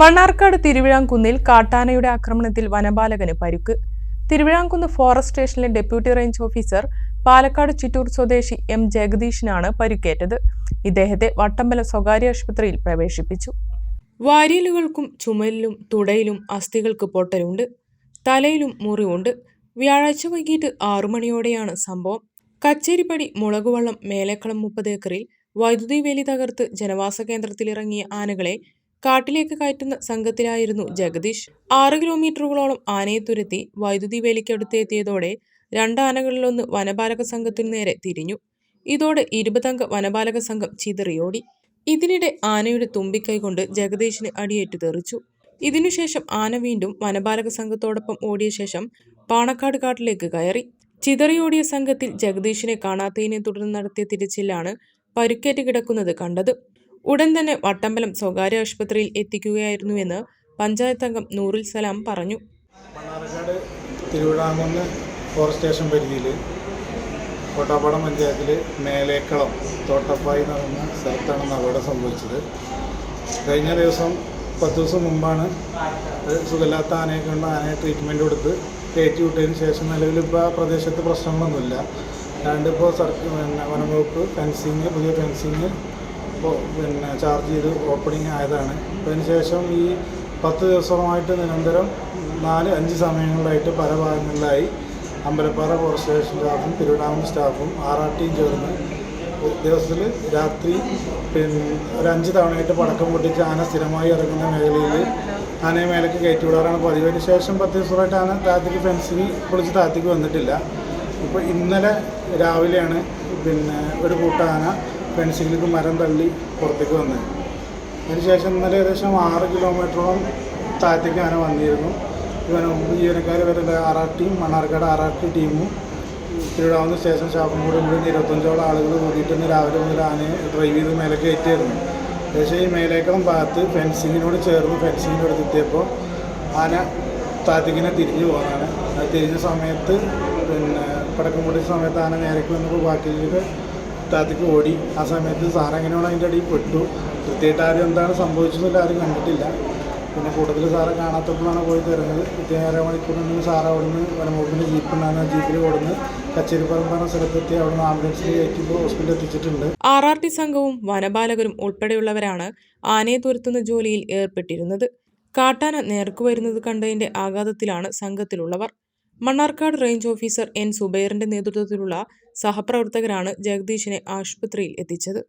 മണ്ണാർക്കാട് തിരുവിഴാംകുന്നിൽ കാട്ടാനയുടെ ആക്രമണത്തിൽ വനപാലകന് പരുക്ക്. തിരുവിഴാംകുന്ന് ഫോറസ്റ്റ് സ്റ്റേഷനിലെ deputy range officer Palakkad Chittoor സ്വദേശി എം ജഗദീഷിനാണ് പരുക്കേറ്റത്. ഇദ്ദേഹത്തെ വട്ടമ്പല സ്വകാര്യ ആശുപത്രിയിൽ പ്രവേശിപ്പിച്ചു. വാരിയലുകൾക്കും ചുമലിലും തുടയിലും അസ്ഥികൾക്ക് പൊട്ടലുണ്ട്. തലയിലും മുറിവുണ്ട്. വ്യാഴാഴ്ച വൈകിട്ട് ആറുമണിയോടെയാണ് സംഭവം. കച്ചേരിപ്പടി മുളകുവള്ളം മേലേക്കളം മുപ്പത് ഏക്കറിൽ വൈദ്യുതി വേലി തകർത്ത് ജനവാസ കേന്ദ്രത്തിലിറങ്ങിയ ആനകളെ കാട്ടിലേക്ക് കയറ്റുന്ന സംഘത്തിലായിരുന്നു ജഗദീഷ്. ആറ് കിലോമീറ്ററുകളോളം ആനയെ തുരത്തി വൈദ്യുതി വേലിക്കടുത്ത് എത്തിയതോടെ രണ്ട് ആനകളിലൊന്ന് വനപാലക സംഘത്തിനു നേരെ തിരിഞ്ഞു. ഇതോടെ ഇരുപതംഗ വനപാലക സംഘം ചിതറിയോടി. ഇതിനിടെ ആനയുടെ തുമ്പിക്കൈ കൊണ്ട് ജഗദീഷിന് അടിയേറ്റു തെറിച്ചു. ഇതിനുശേഷം ആന വീണ്ടും വനപാലക സംഘത്തോടൊപ്പം ഓടിയ ശേഷം പാണക്കാട് കാട്ടിലേക്ക് കയറി. ചിതറിയോടിയ സംഘത്തിൽ ജഗദീഷിനെ കാണാത്തതിനെ തുടർന്ന് നടത്തിയ തിരച്ചിലാണ് പരുക്കേറ്റ് കിടക്കുന്നത് കണ്ടത്. ഉടൻ തന്നെ വട്ടമ്പലം സ്വകാര്യ ആശുപത്രിയിൽ എത്തിക്കുകയായിരുന്നുവെന്ന് പഞ്ചായത്ത് അംഗം നൂറുൽ സലാം പറഞ്ഞു. മണ്ണാർക്കാട് തിരുവിഴാങ്കുന്ന് ഫോറസ്റ്റ് സ്റ്റേഷൻ പരിധിയിൽ കോട്ടാപ്പാടം പഞ്ചായത്തിൽ മേലേക്കളം തോട്ടപ്പായി നടന്ന സ്ഥലത്താണ് അപകടം സംഭവിച്ചത്. കഴിഞ്ഞ ദിവസം പത്ത് ദിവസം മുമ്പാണ് സുഖമില്ലാത്ത ആനയെ കൊണ്ട് ആനയെ ട്രീറ്റ്മെന്റ് കൊടുത്ത് കയറ്റി വിട്ടതിന് ശേഷം നിലവിൽ ഇപ്പോൾ ആ പ്രദേശത്ത് പ്രശ്നങ്ങളൊന്നുമില്ല. അല്ലാണ്ട് ഇപ്പോൾ പിന്നെ വനംവകുപ്പ് ഫെൻസിങ് പുതിയ ഫെൻസിങ് പിന്നെ ചാർജ് ചെയ്ത് ഓപ്പണിംഗ് ആയതാണ്. അതിനുശേഷം അതിന് ശേഷം ഈ പത്ത് ദിവസമായിട്ട് നിരന്തരം നാല് അഞ്ച് സമയങ്ങളിലായിട്ട് പല ഭാഗങ്ങളിലായി അമ്പലപ്പാറ ഫോറസ്റ്റ് സ്റ്റേഷൻ സ്റ്റാഫും തിരുവിതാംകൂർ സ്റ്റാഫും ആർ ആർ ടിയും ചേർന്ന് ദിവസത്തിൽ രാത്രി പിന്നെ ഒരു അഞ്ച് തവണയായിട്ട് പടക്കം പൊട്ടിച്ച് ആന സ്ഥിരമായി ഇറങ്ങുന്ന മേഖലയിൽ ആനയെ മേലേക്ക് കയറ്റി വിടാറാണ് പതിവ്. അതിന് ശേഷം പത്ത് ദിവസമായിട്ട് ആന താത്തിക്ക് ഫെൻസിങ് പൊളിച്ച് താത്തിക്ക് വന്നിട്ടില്ല. ഇപ്പോൾ ഇന്നലെ രാവിലെയാണ് പിന്നെ ഒരു കൂട്ട ആന ഫെൻസിങ്ങിലേക്ക് മരം തള്ളി പുറത്തേക്ക് വന്നത് അതിനുശേഷം ഇന്നലെ ഏകദേശം ആറ് കിലോമീറ്ററോളം താഴത്തേക്ക് അങ്ങനെ വന്നിരുന്നു. ഇവന് മുമ്പ് ജീവനക്കാർ വരുന്ന R R team Mannarkkad R R T ടീമും തിരുവിടാവുന്ന സ്റ്റേഷൻ സ്റ്റാഫും കൂടി ഇവിടെ ഇരുപത്തഞ്ചോളം ആളുകൾ കൂടിയിട്ട് ഇന്ന് രാവിലെ മുതൽ ആനയെ ഡ്രൈവ് ചെയ്ത് മേലെ കയറ്റിയായിരുന്നു ഏകദേശം ഈ മേലേക്കളം ഭാഗത്ത് ഫെൻസിങ്ങിനോട് ചേർന്ന് ഫെൻസിങ്ങിന്റെ അടുത്ത് എത്തിയപ്പോൾ ആന താഴത്തേക്കിനെ തിരിഞ്ഞു പോകുന്നതാണ് തിരിഞ്ഞ സമയത്ത് പിന്നെ പടക്കം പൊട്ടിച്ച സമയത്ത് ആന നേരേക്ക് വന്നപ്പോൾ ബാക്കിലേക്ക് താഴത്തേക്ക് ഓടി. ആ സമയത്ത് സാറെങ്ങനെയാണോ അതിന്റെ അടിയിൽ പെട്ടു. കൃത്യമായിട്ട് ആരും എന്താണ് സംഭവിച്ചതെന്നില്ല ആരും കണ്ടിട്ടില്ല. പിന്നെ കൂടുതൽ സാറെ കാണാത്തപ്പോഴാണ് പോയി തരുന്നത് കൃത്യം അര മണിക്കൂറിനുള്ളിൽ സാറ് അവിടുന്ന് വനംവകുപ്പിന്റെ ജീപ്പ് ഉണ്ടാകുന്ന ജീപ്പിൽ കൊടുന്ന് കച്ചേരിപ്പറമ്പ് പറഞ്ഞ സ്ഥലത്തെത്തി ആംബുലൻസിൽ എത്തിച്ചിട്ടുണ്ട്. ആർ ആർ ടി സംഘവും വനപാലകരും ഉൾപ്പെടെയുള്ളവരാണ് ആനയെ തുരത്തുന്ന ജോലിയിൽ ഏർപ്പെട്ടിരുന്നത്. കാട്ടാന നേർക്കു വരുന്നത് കണ്ടതിന്റെ ആഘാതത്തിലാണ് സംഘത്തിലുള്ളവർ. മണ്ണാർക്കാട് റേഞ്ച് ഓഫീസർ എൻ സുബൈറിന്റെ നേതൃത്വത്തിലുള്ള സഹപ്രവർത്തകരാണ് ജഗദീഷിനെ ആശുപത്രിയിൽ എത്തിച്ചത്.